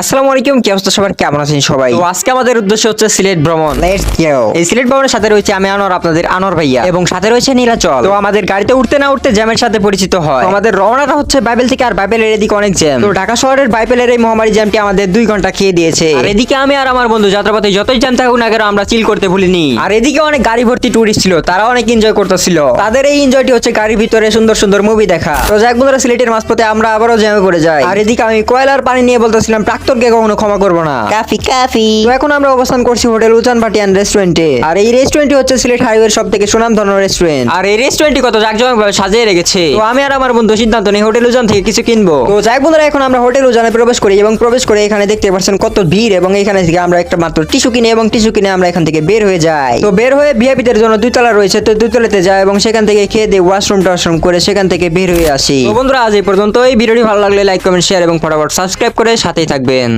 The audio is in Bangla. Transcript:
আসসালামু আলাইকুম কি অবস্থা সবার? কেমন আছেন সবাই? তো আজকে আমাদের উদ্দেশ্য হচ্ছে সিলেট ভ্রমণ। এই সিলেট ভ্রমণের সাথে রয়েছে আমি আনোয়ার আপনাদের আনোয়ার ভাইয়া। এবং সাথে রয়েছে নীলাচল তো আমাদের গাড়িতে উঠতে না উঠতে জ্যামের সাথে পরিচিত হয়। আমাদের রওনাটা হচ্ছে বাইবেল থেকে আর বাইবেলের এদিকে অনেক জ্যাম। তো ঢাকা শহরের বাইবেলের এই মহামারী জ্যামটি আমাদের দুই ঘণ্টা খেয়ে দিয়েছে। আর এদিকে আমি আর আমার বন্ধু যাত্রাপথে যতই জ্যাম থাকুক না কেন আমরা চিল করতে ভুলিনি। আর এদিকে অনেক গাড়ি ভর্তি টুরিস্ট ছিল তারা অনেক এনজয় করতেছিল। তাদের এই এনজয়টি হচ্ছে গাড়ির ভিতরে সুন্দর সুন্দর মুভি দেখা। তো যাক বন্ধুরা সিলেটের মাঝপথে আমরা আবারও জ্যামে পড়ে যাই। আর এদিকে আমি কয়লার পানি নিয়ে বলতেছিলাম ট্রাক্টরকে কখনো ক্ষমা করব না। কাফি কাফি। তো এখন আমরা অবস্থান করছি হোটেল উজান ভাটিয়ান রেস্টুরেন্টে আর এই রেস্টুরেন্টটি হচ্ছে সিলেট হাইওয়ের সব থেকে সুনাম ধরনের রেস্টুরেন্ট আর এই রেস্টুরেন্টটি কত জাকজমক ভাবে সাজিয়ে রেখেছে। তো আমি আর আমার বন্ধু সিদ্ধান্ত নেই হোটেল উজান থেকে কিছু কিনবো। তো যাই বন্ধুরা এখন আমরা হোটেল উজানে প্রবেশ করি এবং প্রবেশ করে এখানে দেখতে পাচ্ছেন কত ভিড় এবং এখানে থেকে আমরা একটা মাত্র টিস্যু কিনে এবং টিস্যু কিনে আমরা এখান থেকে বের হয়ে যাই। তো বের হয়ে ভিআইপিদের জন্য দুইতলা রয়েছে তো দুইতলাতে যাই এবং সেখান থেকে খেয়ে দিয়ে ওয়াশরুম টাশরুম করে সেখান থেকে বের হয়ে আসি। তো বন্ধুরা আজ এই পর্যন্ত এই ভিডিওটি ভালো লাগলে লাইক কমেন্ট শেয়ার এবং ফটাফট সাবস্ক্রাইব করে সাথেই থাকবেন